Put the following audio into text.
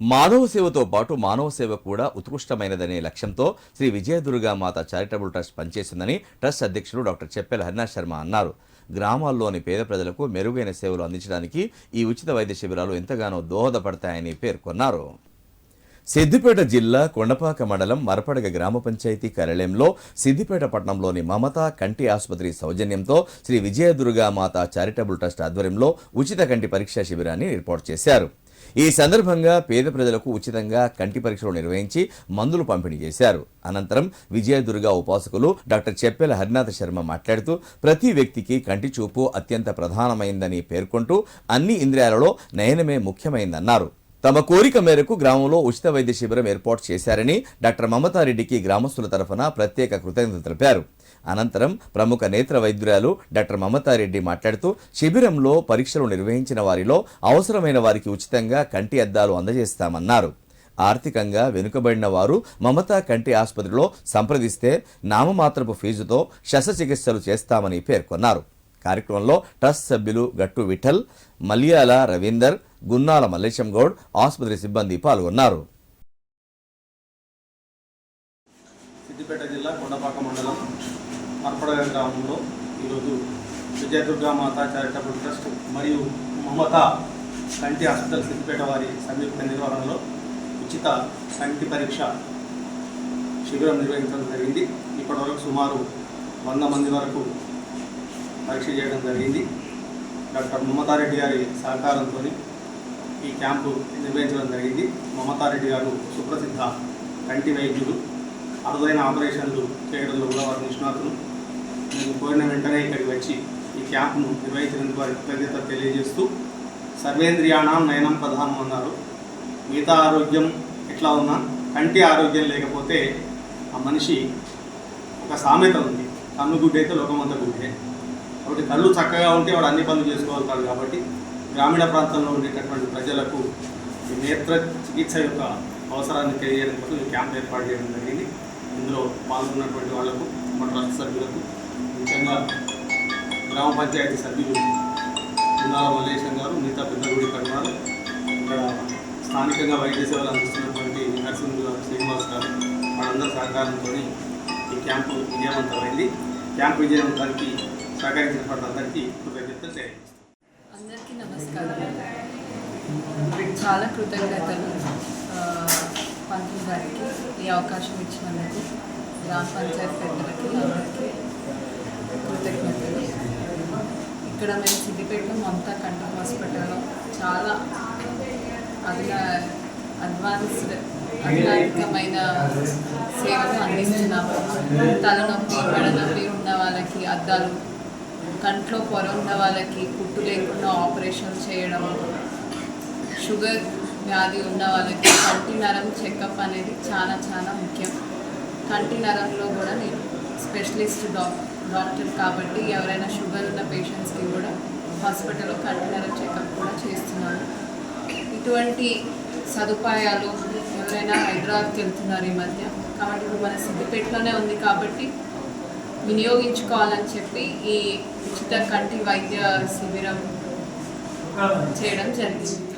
మాధవ సేవతో పాటు మానవ సేవ కూడా ఉత్కృష్టమైనదనే లక్ష్యంతో శ్రీ విజయదుర్గా మాత చారిటబుల్ ట్రస్ట్ పనిచేసిందని ట్రస్ట్ అధ్యక్షులు డాక్టర్ చెప్పెల హరినాథ్ శర్మ అన్నారు. గ్రామాల్లోని పేద ప్రజలకు మెరుగైన సేవలు అందించడానికి ఈ ఉచిత వైద్య శిబిరాలు ఎంతగానో దోహదపడతాయని పేర్కొన్నారు. సిద్దిపేట జిల్లా కొండపాక మండలం మరపడగ గ్రామ పంచాయతీ కార్యాలయంలో సిద్దిపేట పట్టణంలోని మమతా కంటి ఆసుపత్రి సౌజన్యంతో శ్రీ విజయదుర్గా మాత చారిటబుల్ ట్రస్ట్ ఆధ్వర్యంలో ఉచిత కంటి పరీక్షా శిబిరాన్ని ఏర్పాటు చేశారు. ఈ సందర్భంగా పేద ప్రజలకు ఉచితంగా కంటి పరీక్షలు నిర్వహించి మందులు పంపిణీ చేశారు. అనంతరం విజయదుర్గ ఉపాసకులు డాక్టర్ చెప్పెల హరినాథ శర్మ మాట్లాడుతూ ప్రతి వ్యక్తికి కంటి చూపు అత్యంత ప్రధానమైందని పేర్కొంటూ అన్ని ఇంద్రియాలలో నయనమే ముఖ్యమైందన్నారు. తమ కోరిక మేరకు గ్రామంలో ఉచిత వైద్య శిబిరం ఏర్పాటు చేశారని డాక్టర్ మమతారెడ్డికి గ్రామస్తుల తరఫున ప్రత్యేక కృతజ్ఞతలు తెలిపారు. అనంతరం ప్రముఖ నేత్ర వైద్యురాలు డాక్టర్ మమతారెడ్డి మాట్లాడుతూ శిబిరంలో పరీక్షలు నిర్వహించిన వారిలో అవసరమైన వారికి ఉచితంగా కంటి అద్దాలు అందజేస్తామన్నారు. ఆర్థికంగా వెనుకబడిన వారు మమతా కంటి ఆసుపత్రిలో సంప్రదిస్తే నామమాత్రపు ఫీజుతో శస్త్రచికిత్సలు చేస్తామని పేర్కొన్నారు. కార్యక్రమంలో ట్రస్ట్ సభ్యులు గట్టు విఠల్ మలియాల రవీందర్ గున్నాల మల్లేశం గౌడ్ ఆసుపత్రి సిబ్బంది పాల్గొన్నారు సిద్దిపేట జిల్లా కొండపాక మండలం మర్పడగ గ్రామంలో ఈరోజు విజయదుర్గా మాత చారిటబుల్ ట్రస్ట్ మరియు మమత కంటి హాస్పిటల్ సిద్దిపేట వారి సంయుక్త నిర్వహణలో ఉచిత కంటి పరీక్ష శిబిరం నిర్వహించడం జరిగింది. ఇప్పటివరకు సుమారు వంద మంది వరకు పరీక్ష చేయడం జరిగింది. డాక్టర్ మమతారెడ్డి గారి సహకారంతో ఈ క్యాంపు నిర్వహించడం జరిగింది. మమతారెడ్డి గారు సుప్రసిద్ధ కంటి వైద్యులు అరుదైన ఆపరేషన్లు చేయడంలో కూడా వారు నిష్ణాతులు. నేను కోరిన వెంటనే ఇక్కడికి వచ్చి ఈ క్యాంప్ను నిర్వహించినందుకు వారి కృతజ్ఞత తెలియజేస్తూ సర్వేంద్రియాణం నయనం ప్రధానం అన్నారు. మిగతా ఆరోగ్యం ఎట్లా ఉన్నా కంటి ఆరోగ్యం లేకపోతే ఆ మనిషి ఒక సామెత ఉంది. కన్ను గుడ్డైతే లోకమంత గుడ్డే. కాబట్టి కళ్ళు చక్కగా ఉంటే వాడు అన్ని పనులు చేసుకోగలుగుతాడు కాబట్టి గ్రామీణ ప్రాంతంలో ఉండేటటువంటి ప్రజలకు ఈ నేత్ర చికిత్స యొక్క అవసరాన్ని తెలియజేయడం కోసం ఈ క్యాంప్ ఏర్పాటు చేయడం జరిగింది. ఇందులో పాల్గొన్నటువంటి వాళ్ళకు మన ట్రస్ట్ సభ్యులకు ముఖ్యంగా గ్రామ పంచాయతీ సభ్యులు ఉండాల మల్లేశం గారు మిగతా పెద్దగుడి కడవారు ఇక్కడ స్థానికంగా వైద్య సేవలు అందిస్తున్నటువంటి నరసింహ శ్రీనివాస్ గారు వాళ్ళందరూ సహకారంతో ఈ క్యాంపు విజయవంతమైంది క్యాంపు విజయవంతానికి సహకరించిన అందరికీ కృతజ్ఞతలు తెలియజేస్తాను అందరికీ నమస్కారం. చాలా కృతజ్ఞతలు పంతులు గారికి ఈ అవకాశం ఇచ్చినందుకు గ్రామ పంచాయతీ పెద్దలకి అందరికీ. ఇక్కడ మేము సిద్దిపేటలో మమతా కంటి హాస్పిటల్లో చాలా అదినా అడ్వాన్స్డ్ అధికారికమైన సేవలు అందిస్తున్నాము. తలనొప్పి మెడనొప్పి ఉన్న వాళ్ళకి అద్దాలు కంట్లో పొర ఉన్న వాళ్ళకి కుట్టు లేకుండా ఆపరేషన్ చేయడం షుగర్ వ్యాధి ఉన్న వాళ్ళకి కంటి నరం చెకప్ అనేది చాలా చాలా ముఖ్యం. కంటి నరంలో కూడా నేను స్పెషలిస్ట్ డాక్ డాక్టర్ కాబట్టి ఎవరైనా షుగర్ ఉన్న పేషెంట్స్కి కూడా హాస్పిటల్లో కంటి నరం చెకప్ కూడా చేస్తున్నాను ఇటువంటి సదుపాయాలు ఎవరైనా హైదరాబాద్కి వెళ్తున్నారు ఈ మధ్య. కాబట్టి ఇప్పుడు మన సిద్దిపేటలోనే ఉంది కాబట్టి వినియోగించుకోవాలని చెప్పి ఈ ఉచిత కంటి వైద్య శిబిరం చేయడం జరిగింది.